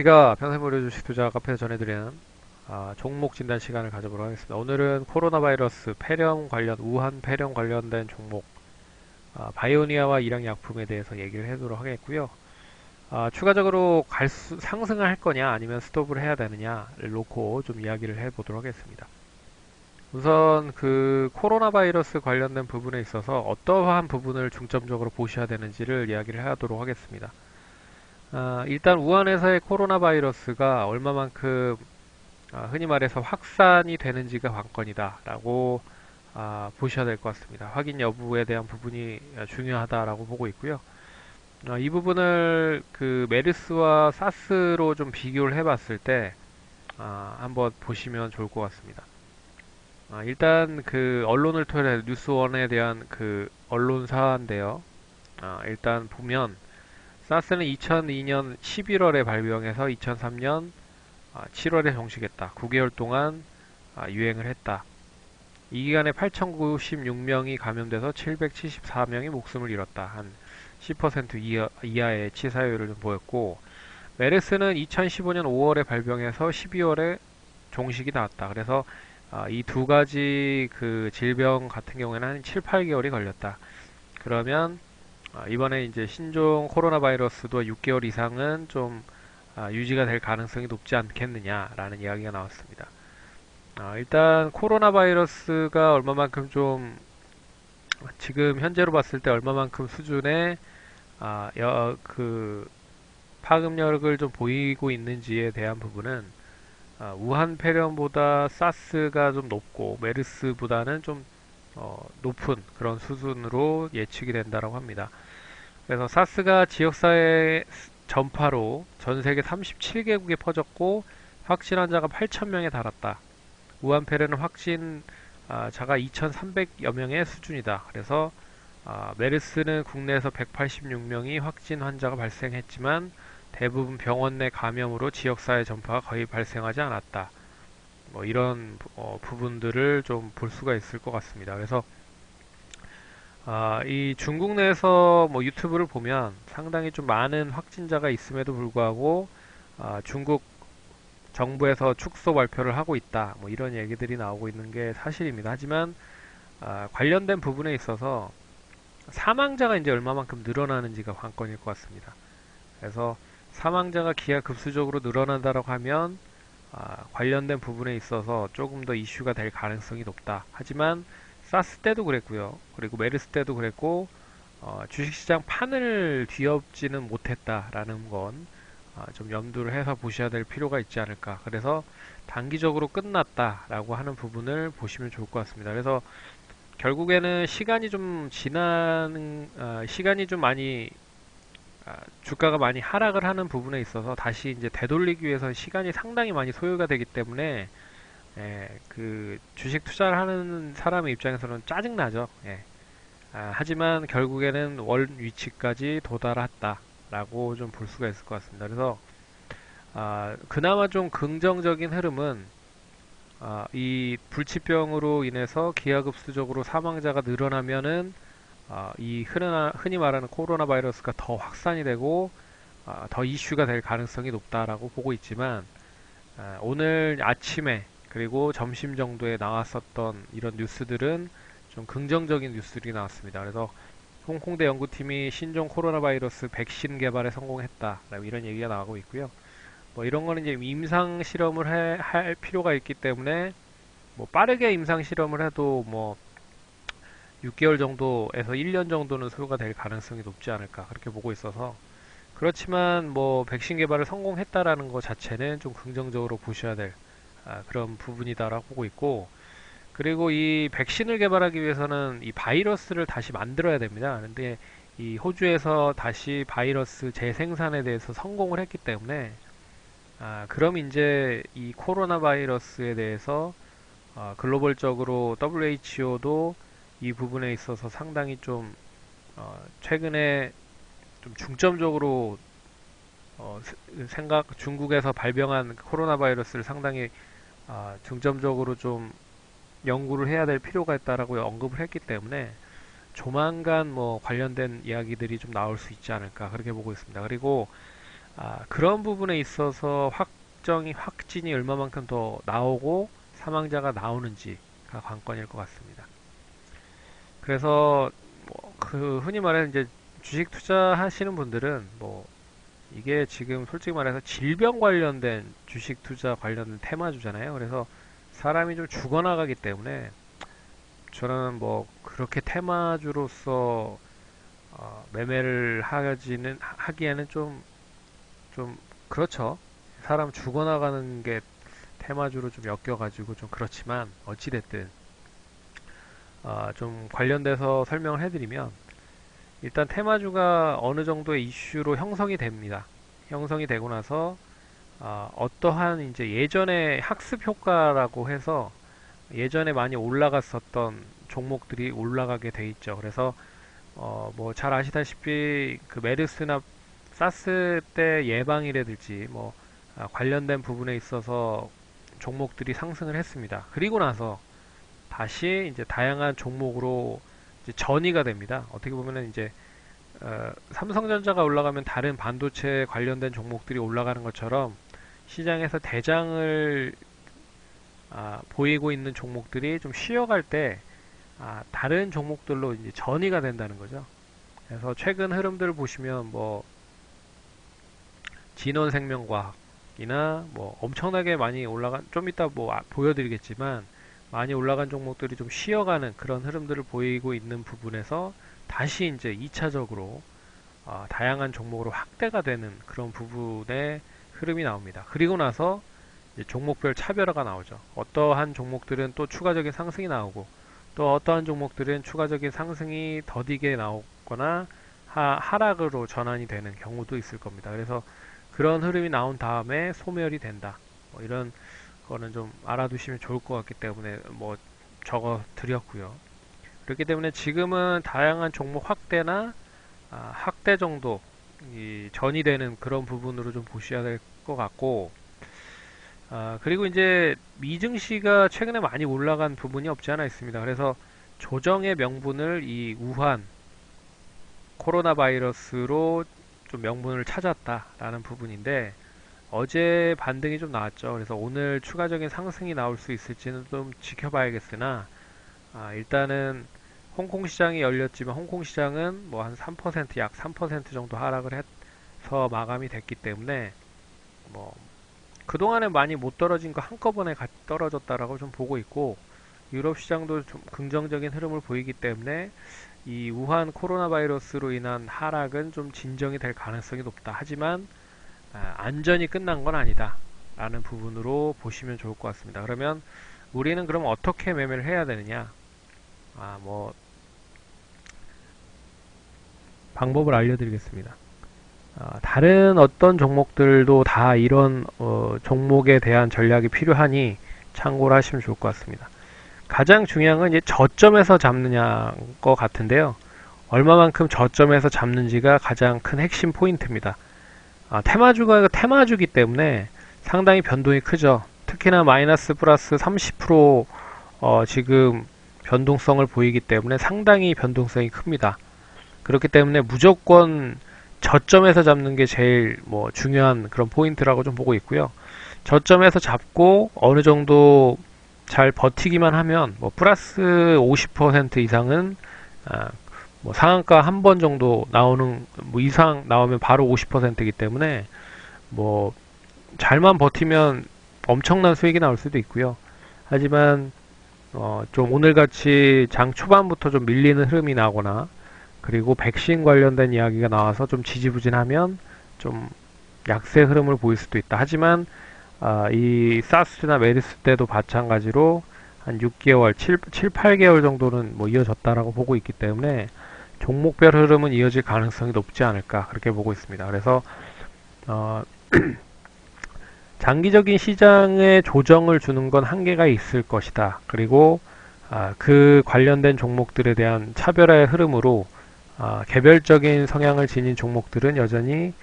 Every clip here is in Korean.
우리가 평생무료 주식 투자 카페에서 전해드리는 아, 종목 진단 시간을 가져보도록 하겠습니다. 오늘은 코로나 바이러스 폐렴 관련 우한 폐렴 관련된 종목 아, 바이오니아와 일양 약품에 대해서 얘기를 해보도록 하겠고요. 아, 추가적으로 갈수, 상승을 할 거냐 아니면 스톱을 해야 되느냐를 놓고 좀 이야기를 해보도록 하겠습니다. 우선 그 코로나 바이러스 관련된 부분에 있어서 어떠한 부분을 중점적으로 보셔야 되는지를 이야기를 하도록 하겠습니다. 아, 일단 우한에서의 코로나 바이러스가 얼마만큼 아, 흔히 말해서 확산이 되는지가 관건이다 라고 아, 보셔야 될 것 같습니다. 확인 여부에 대한 부분이 중요하다라고 보고 있고요. 아, 이 부분을 그 메르스와 사스로 좀 비교를 해봤을 때 아, 한번 보시면 좋을 것 같습니다. 아, 일단 그 언론을 통해 뉴스원에 대한 그 언론사인데요. 아, 일단 보면 사스는 2002년 11월에 발병해서 2003년 7월에 종식했다. 9개월 동안 아, 유행을 했다. 이 기간에 8,096명이 감염돼서 774명이 목숨을 잃었다. 한 10% 이하, 이하의 치사율을 좀 보였고, 메르스는 2015년 5월에 발병해서 12월에 종식이 나왔다. 그래서 아, 이두 가지 그 질병 같은 경우에는 한 7, 8개월이 걸렸다. 그러면 아, 이번에 이제 신종 코로나 바이러스도 6개월 이상은 좀 아, 유지가 될 가능성이 높지 않겠느냐라는 이야기가 나왔습니다. 아, 일단 코로나 바이러스가 얼마만큼 좀 지금 현재로 봤을 때 얼마만큼 수준의 그 파급력을 좀 보이고 있는지에 대한 부분은 우한 폐렴보다 사스가 좀 높고 메르스보다는 좀 어, 높은 그런 수준으로 예측이 된다고 합니다. 그래서 사스가 지역사회 전파로 전 세계 37개국에 퍼졌고 확진 환자가 8,000명에 달았다. 우한페레는 확진 아, 자가 2,300여 명의 수준이다. 그래서 아, 메르스는 국내에서 186명이 확진 환자가 발생했지만 대부분 병원 내 감염으로 지역사회 전파가 거의 발생하지 않았다. 뭐 이런 어, 부분들을 좀 볼 수가 있을 것 같습니다. 그래서 아, 이 중국 내에서 뭐 유튜브를 보면 상당히 좀 많은 확진자가 있음에도 불구하고 아, 중국 정부에서 축소 발표를 하고 있다. 뭐 이런 얘기들이 나오고 있는 게 사실입니다. 하지만 아, 관련된 부분에 있어서 사망자가 이제 얼마만큼 늘어나는지가 관건일 것 같습니다. 그래서 사망자가 기하급수적으로 늘어난다고 하면 아, 관련된 부분에 있어서 조금 더 이슈가 될 가능성이 높다. 하지만 사스 때도 그랬고요. 그리고 메르스 때도 그랬고 어, 주식시장 판을 뒤엎지는 못했다라는 건좀 어, 염두를 해서 보셔야 될 필요가 있지 않을까. 그래서 단기적으로 끝났다라고 하는 부분을 보시면 좋을 것 같습니다. 그래서 결국에는 시간이 좀 지나는 어, 시간이 좀 많이 아, 주가가 많이 하락을 하는 부분에 있어서 다시 이제 되돌리기 위해서 시간이 상당히 많이 소요가 되기 때문에 예, 그 주식 투자를 하는 사람의 입장에서는 짜증나죠. 예. 아, 하지만 결국에는 월 위치까지 도달했다라고 좀 볼 수가 있을 것 같습니다. 그래서 아, 그나마 좀 긍정적인 흐름은 아, 이 불치병으로 인해서 기하급수적으로 사망자가 늘어나면은 어, 이 흔히 말하는 코로나 바이러스가 더 확산이 되고 어, 더 이슈가 될 가능성이 높다라고 보고 있지만 어, 오늘 아침에 그리고 점심 정도에 나왔었던 이런 뉴스들은 좀 긍정적인 뉴스들이 나왔습니다. 그래서 홍콩대 연구팀이 신종 코로나 바이러스 백신 개발에 성공했다. 이런 얘기가 나오고 있고요. 뭐 이런 거는 이제 임상 실험을 해, 할 필요가 있기 때문에 뭐 빠르게 임상 실험을 해도 뭐 6개월 정도에서 1년 정도는 소요가 될 가능성이 높지 않을까 그렇게 보고 있어서 그렇지만 뭐 백신 개발을 성공했다라는 것 자체는 좀 긍정적으로 보셔야 될 아, 그런 부분이다라고 보고 있고 그리고 이 백신을 개발하기 위해서는 이 바이러스를 다시 만들어야 됩니다. 근데 이 호주에서 다시 바이러스 재생산에 대해서 성공을 했기 때문에 아, 그럼 이제 이 코로나 바이러스에 대해서 어, 글로벌적으로 WHO도 이 부분에 있어서 상당히 좀 어, 최근에 좀 중점적으로 어, 생각 중국에서 발병한 코로나 바이러스를 상당히 어, 중점적으로 좀 연구를 해야 될 필요가 있다라고 언급을 했기 때문에 조만간 뭐 관련된 이야기들이 좀 나올 수 있지 않을까 그렇게 보고 있습니다. 그리고 아, 그런 부분에 있어서 확정이 확진이 얼마만큼 더 나오고 사망자가 나오는지가 관건일 것 같습니다. 그래서 뭐 그 흔히 말해서 이제 주식 투자하시는 분들은 뭐 이게 지금 솔직히 말해서 질병 관련된 주식 투자 관련된 테마주잖아요. 그래서 사람이 좀 죽어나가기 때문에 저는 뭐 그렇게 테마주로서 어, 매매를 하지는 하기에는 좀좀 그렇죠. 사람 죽어나가는 게 테마주로 좀 엮여가지고 좀 그렇지만 어찌됐든 아, 좀 관련돼서 설명을 해드리면 일단 테마주가 어느 정도의 이슈로 형성이 됩니다. 형성이 되고 나서 아, 어떠한 이제 예전에 학습 효과라고 해서 예전에 많이 올라갔었던 종목들이 올라가게 돼 있죠. 그래서 어, 뭐 잘 아시다시피 그 메르스나 사스 때 예방이라든지 뭐 아, 관련된 부분에 있어서 종목들이 상승을 했습니다. 그리고 나서 다시 이제 다양한 종목으로 이제 전이가 됩니다. 어떻게 보면은 이제 어, 삼성전자가 올라가면 다른 반도체 관련된 종목들이 올라가는 것처럼 시장에서 대장을 아, 보이고 있는 종목들이 좀 쉬어갈 때 아, 다른 종목들로 이제 전이가 된다는 거죠. 그래서 최근 흐름들을 보시면 뭐 진원생명과학이나 뭐 엄청나게 많이 올라간 좀 이따 뭐 아- 보여드리겠지만 많이 올라간 종목들이 좀 쉬어가는 그런 흐름들을 보이고 있는 부분에서 다시 이제 2차적으로 아, 다양한 종목으로 확대가 되는 그런 부분의 흐름이 나옵니다. 그리고 나서 종목별 차별화가 나오죠. 어떠한 종목들은 또 추가적인 상승이 나오고 또 어떠한 종목들은 추가적인 상승이 더디게 나오거나 하, 하락으로 전환이 되는 경우도 있을 겁니다. 그래서 그런 흐름이 나온 다음에 소멸이 된다. 뭐 이런 거는 좀 알아두시면 좋을 것 같기 때문에 뭐 적어 드렸고요. 그렇기 때문에 지금은 다양한 종목 확대나 아, 확대 정도 이 전이 되는 그런 부분으로 좀 보셔야 될 것 같고 아, 그리고 이제 미증시가 최근에 많이 올라간 부분이 없지 않아 있습니다. 그래서 조정의 명분을 이 우한 코로나 바이러스로 좀 명분을 찾았다라는 부분인데 어제 반등이 좀 나왔죠. 그래서 오늘 추가적인 상승이 나올 수 있을지는 좀 지켜봐야겠으나 아, 일단은 홍콩 시장이 열렸지만 홍콩 시장은 뭐 한 3%, 약 3% 정도 하락을 해서 마감이 됐기 때문에 뭐 그동안에 많이 못 떨어진 거 한꺼번에 가- 떨어졌다라고 좀 보고 있고 유럽 시장도 좀 긍정적인 흐름을 보이기 때문에 이 우한 코로나 바이러스로 인한 하락은 좀 진정이 될 가능성이 높다. 하지만 아, 안전이 끝난 건 아니다. 라는 부분으로 보시면 좋을 것 같습니다. 그러면 우리는 그럼 어떻게 매매를 해야 되느냐? 아, 뭐 방법을 알려드리겠습니다. 아, 다른 어떤 종목들도 다 이런 어, 종목에 대한 전략이 필요하니 참고를 하시면 좋을 것 같습니다. 가장 중요한 건 이제 저점에서 잡느냐 것 같은데요. 얼마만큼 저점에서 잡는지가 가장 큰 핵심 포인트입니다. 아, 테마주가 테마주기 때문에 상당히 변동이 크죠. 특히나 마이너스 플러스 30% 어, 지금 변동성을 보이기 때문에 상당히 변동성이 큽니다. 그렇기 때문에 무조건 저점에서 잡는 게 제일 뭐 중요한 그런 포인트라고 좀 보고 있고요. 저점에서 잡고 어느 정도 잘 버티기만 하면 뭐 플러스 50% 이상은 아, 뭐 상한가 한 번 정도 나오는 뭐 이상 나오면 바로 50%이기 때문에 뭐 잘만 버티면 엄청난 수익이 나올 수도 있고요. 하지만 어, 좀 오늘같이 장 초반부터 좀 밀리는 흐름이 나거나 그리고 백신 관련된 이야기가 나와서 좀 지지부진하면 좀 약세 흐름을 보일 수도 있다. 하지만 아, 이 사스나 메르스 때도 마찬가지로 한 6개월, 7, 7, 8개월 정도는 뭐 이어졌다라고 보고 있기 때문에 종목별 흐름은 이어질 가능성이 높지 않을까 그렇게 보고 있습니다. 그래서 어, 장기적인 시장에 조정을 주는 건 한계가 있을 것이다. 그리고 아, 그 관련된 종목들에 대한 차별화의 흐름으로 아, 개별적인 성향을 지닌 종목들은 여전히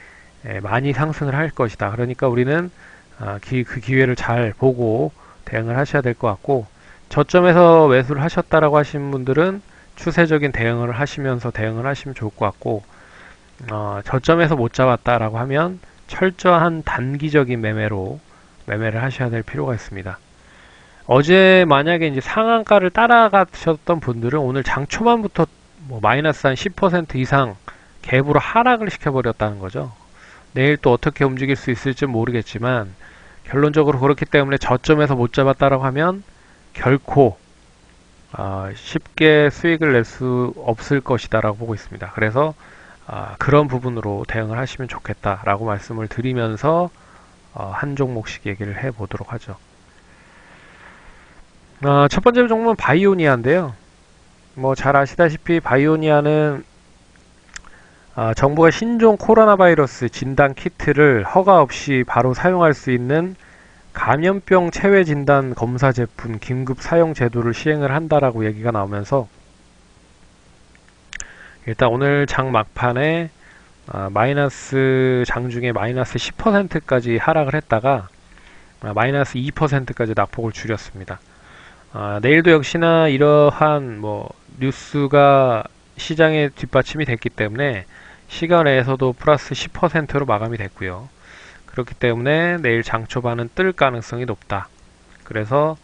에, 많이 상승을 할 것이다. 그러니까 우리는 아, 기, 그 기회를 잘 보고 대응을 하셔야 될 것 같고 저점에서 매수를 하셨다라고 하신 분들은 추세적인 대응을 하시면서 대응을 하시면 좋을 것 같고 어, 저점에서 못 잡았다라고 하면 철저한 단기적인 매매로 매매를 하셔야 될 필요가 있습니다. 어제 만약에 이제 상한가를 따라가셨던 분들은 오늘 장 초반부터 뭐 마이너스 한 10% 이상 갭으로 하락을 시켜버렸다는 거죠. 내일 또 어떻게 움직일 수 있을지 모르겠지만 결론적으로 그렇기 때문에 저점에서 못 잡았다라고 하면 결코 아, 쉽게 수익을 낼 수 없을 것이다 라고 보고 있습니다. 그래서 아, 그런 부분으로 대응을 하시면 좋겠다 라고 말씀을 드리면서 어, 한 종목씩 얘기를 해 보도록 하죠. 아, 첫 번째 종목은 바이오니아인데요. 뭐 잘 아시다시피 바이오니아는 아, 정부가 신종 코로나 바이러스 진단 키트를 허가 없이 바로 사용할 수 있는 감염병 체외 진단 검사 제품 긴급 사용 제도를 시행을 한다라고 얘기가 나오면서 일단 오늘 장 막판에 아, 마이너스 장중에 마이너스 10%까지 하락을 했다가 아, 마이너스 2%까지 낙폭을 줄였습니다. 아, 내일도 역시나 이러한 뭐 뉴스가 시장에 뒷받침이 됐기 때문에 시간 내에서도 플러스 10%로 마감이 됐고요. 그렇기 때문에 내일 장 초반은 뜰 가능성이 높다. 그래서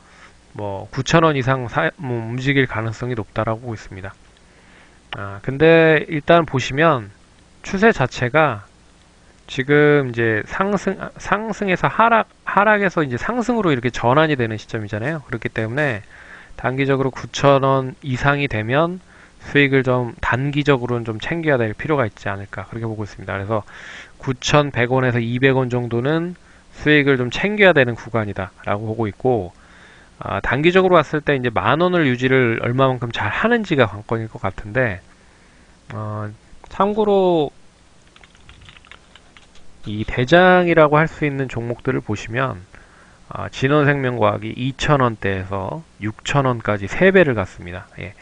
뭐 9,000원 이상 사- 뭐 움직일 가능성이 높다라고 보고 있습니다. 아, 근데 일단 보시면 추세 자체가 지금 이제 상승 상승에서 하락 하락에서 이제 상승으로 이렇게 전환이 되는 시점이잖아요. 그렇기 때문에 단기적으로 9,000원 이상이 되면 수익을 좀 단기적으로는 좀 챙겨야 될 필요가 있지 않을까 그렇게 보고 있습니다. 그래서 9,100원에서 200원 정도는 수익을 좀 챙겨야 되는 구간이다라고 보고 있고 아, 단기적으로 봤을 때 이제 만 원을 유지를 얼마만큼 잘 하는지가 관건일 것 같은데 어, 참고로 이 대장이라고 할 수 있는 종목들을 보시면 아, 진원생명과학이 2,000원대에서 6,000원까지 3배를 갔습니다. 예.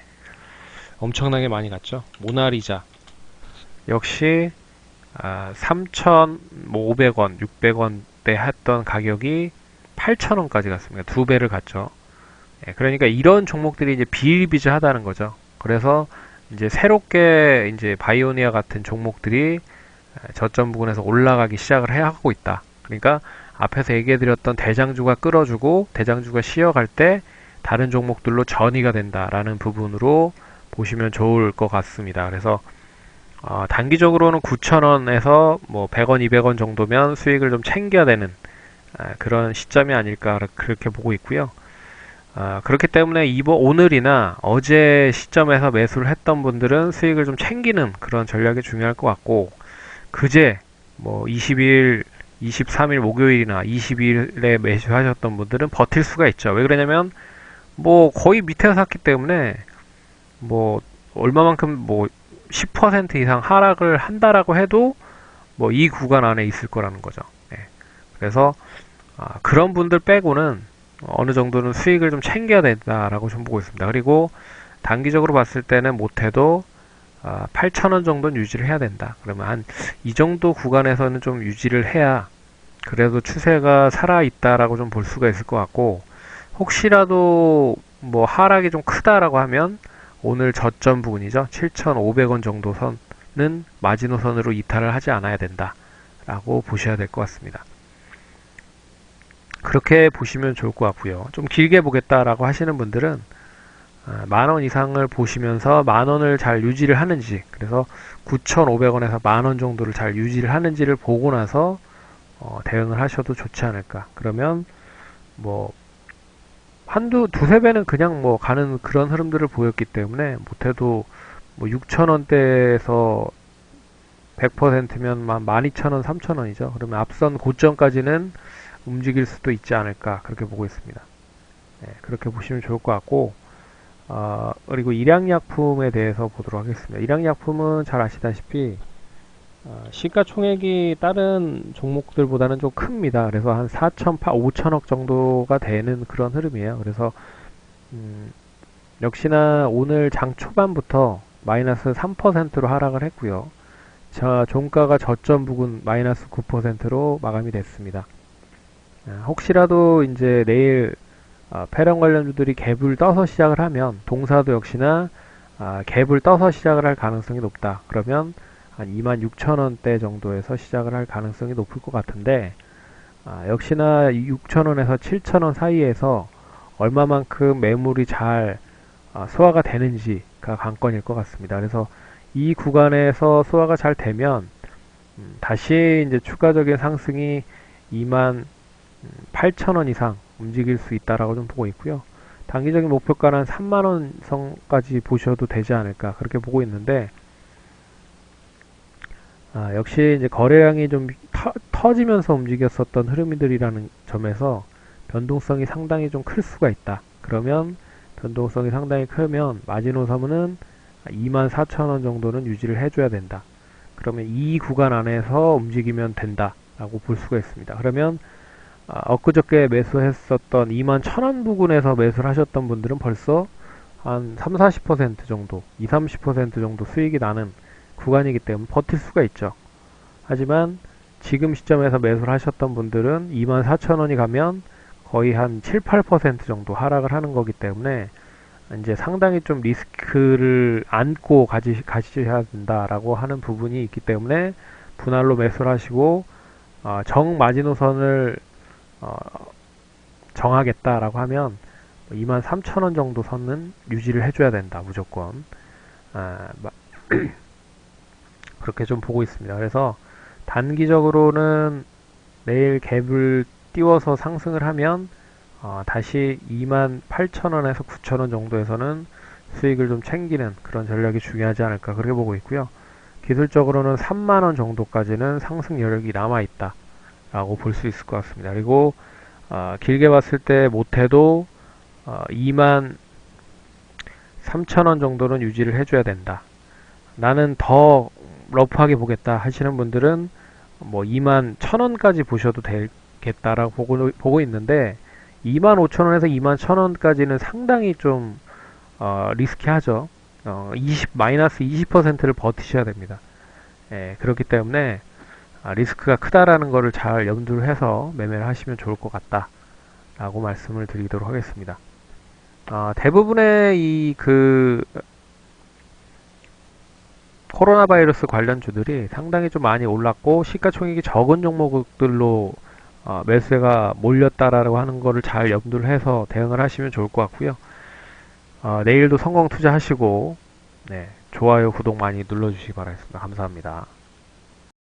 엄청나게 많이 갔죠. 모나리자 역시 아, 3,500원, 600원대 했던 가격이 8,000원까지 갔습니다. 두 배를 갔죠. 예, 그러니까 이런 종목들이 이제 비일비재하다는 거죠. 그래서 이제 새롭게 이제 바이오니아 같은 종목들이 저점 부근에서 올라가기 시작을 해 하고 있다. 그러니까 앞에서 얘기해드렸던 대장주가 끌어주고 대장주가 쉬어갈 때 다른 종목들로 전이가 된다라는 부분으로 보시면 좋을 것 같습니다. 그래서 어, 단기적으로는 9,000원에서 뭐 100원, 200원 정도면 수익을 좀 챙겨야 되는 아, 그런 시점이 아닐까 그렇게 보고 있고요. 아, 그렇기 때문에 이번 오늘이나 어제 시점에서 매수를 했던 분들은 수익을 좀 챙기는 그런 전략이 중요할 것 같고 그제 뭐 20일, 23일 목요일이나 22일에 매수하셨던 분들은 버틸 수가 있죠. 왜 그러냐면 뭐 거의 밑에서 샀기 때문에 뭐 얼마만큼 뭐 10% 이상 하락을 한다라고 해도 뭐 이 구간 안에 있을 거라는 거죠. 네. 그래서 아, 그런 분들 빼고는 어느 정도는 수익을 좀 챙겨야 된다라고 좀 보고 있습니다. 그리고 단기적으로 봤을 때는 못해도 아, 8,000원 정도는 유지를 해야 된다. 그러면 한 이 정도 구간에서는 좀 유지를 해야 그래도 추세가 살아 있다라고 좀 볼 수가 있을 것 같고 혹시라도 뭐 하락이 좀 크다라고 하면 오늘 저점 부분이죠. 7,500원 정도 선은 마지노선으로 이탈을 하지 않아야 된다 라고 보셔야 될 것 같습니다. 그렇게 보시면 좋을 것 같고요. 좀 길게 보겠다라고 하시는 분들은 아, 만원 이상을 보시면서 만원을 잘 유지를 하는지 그래서 9,500원에서 만원 정도를 잘 유지를 하는지를 보고 나서 어, 대응을 하셔도 좋지 않을까. 그러면 뭐 한두 두세 배는 그냥 뭐 가는 그런 흐름들을 보였기 때문에 못해도 뭐 6,000원대에서 100%면 12,000원, 3,000원이죠. 그러면 앞선 고점까지는 움직일 수도 있지 않을까 그렇게 보고 있습니다. 네, 그렇게 보시면 좋을 것 같고 어, 그리고 일양약품에 대해서 보도록 하겠습니다. 일양약품은 잘 아시다시피 어, 시가총액이 다른 종목들보다는 좀 큽니다. 그래서 한 4,800, 5천억 정도가 되는 그런 흐름이에요. 그래서 음, 역시나 오늘 장 초반부터 마이너스 3%로 하락을 했고요. 자, 종가가 저점 부근 마이너스 9%로 마감이 됐습니다. 아, 혹시라도 이제 내일 아, 패런 관련주들이 갭을 떠서 시작을 하면 동사도 역시나 아, 갭을 떠서 시작을 할 가능성이 높다. 그러면 한 26,000원대 정도에서 시작을 할 가능성이 높을 것 같은데 아, 역시나 6,000원에서 7,000원 사이에서 얼마만큼 매물이 잘 아, 소화가 되는지가 관건일 것 같습니다. 그래서 이 구간에서 소화가 잘 되면 음, 다시 이제 추가적인 상승이 2만 8천원 이상 움직일 수 있다라고 좀 보고 있고요. 단기적인 목표가는 3만원 선까지 보셔도 되지 않을까 그렇게 보고 있는데 아, 역시 이제 거래량이 좀 터, 지면서 움직였었던 흐름들이라는 점에서 변동성이 상당히 좀 클 수가 있다. 그러면 변동성이 상당히 크면 마지노 선은 24,000원 정도는 유지를 해줘야 된다. 그러면 이 구간 안에서 움직이면 된다 라고 볼 수가 있습니다. 그러면 아, 엊그저께 매수했었던 21,000원 부근에서 매수를 하셨던 분들은 벌써 한 3, 40% 정도, 2, 30% 정도 수익이 나는 구간이기 때문에 버틸 수가 있죠. 하지만 지금 시점에서 매수를 하셨던 분들은 24,000원이 가면 거의 한 7, 8% 정도 하락을 하는 거기 때문에 이제 상당히 좀 리스크를 안고 가지, 가셔야 된다라고 하는 부분이 있기 때문에 분할로 매수를 하시고 어, 정 마지노선을 어, 정하겠다라고 하면 23,000원 정도 선은 유지를 해줘야 된다 무조건 아, 그렇게 좀 보고 있습니다. 그래서 단기적으로는 내일 갭을 띄워서 상승을 하면 어, 다시 28,000원에서 9,000원 정도에서는 수익을 좀 챙기는 그런 전략이 중요하지 않을까 그렇게 보고 있고요. 기술적으로는 3만원 정도까지는 상승 여력이 남아있다 라고 볼 수 있을 것 같습니다. 그리고 어, 길게 봤을 때 못해도 어, 2만 3천원 정도는 유지를 해줘야 된다. 나는 더 러프하게 보겠다 하시는 분들은 뭐 2만 1천원까지 보셔도 되겠다라고 보고, 보고 있는데 2만 5천원에서 2만 1천원까지는 상당히 좀 어, 리스키하죠. 어, 20 마이너스 20%를 버티셔야 됩니다. 예, 그렇기 때문에 아, 리스크가 크다라는 것을 잘 염두를 해서 매매를 하시면 좋을 것 같다 라고 말씀을 드리도록 하겠습니다 아, 대부분의 이 그 코로나 바이러스 관련주들이 상당히 좀 많이 올랐고 시가총액이 적은 종목들로 어, 매수가 몰렸다라고 하는 것을 잘 염두를 해서 대응을 하시면 좋을 것 같고요. 어, 내일도 성공 투자하시고 네, 좋아요 구독 많이 눌러주시기 바라겠습니다. 감사합니다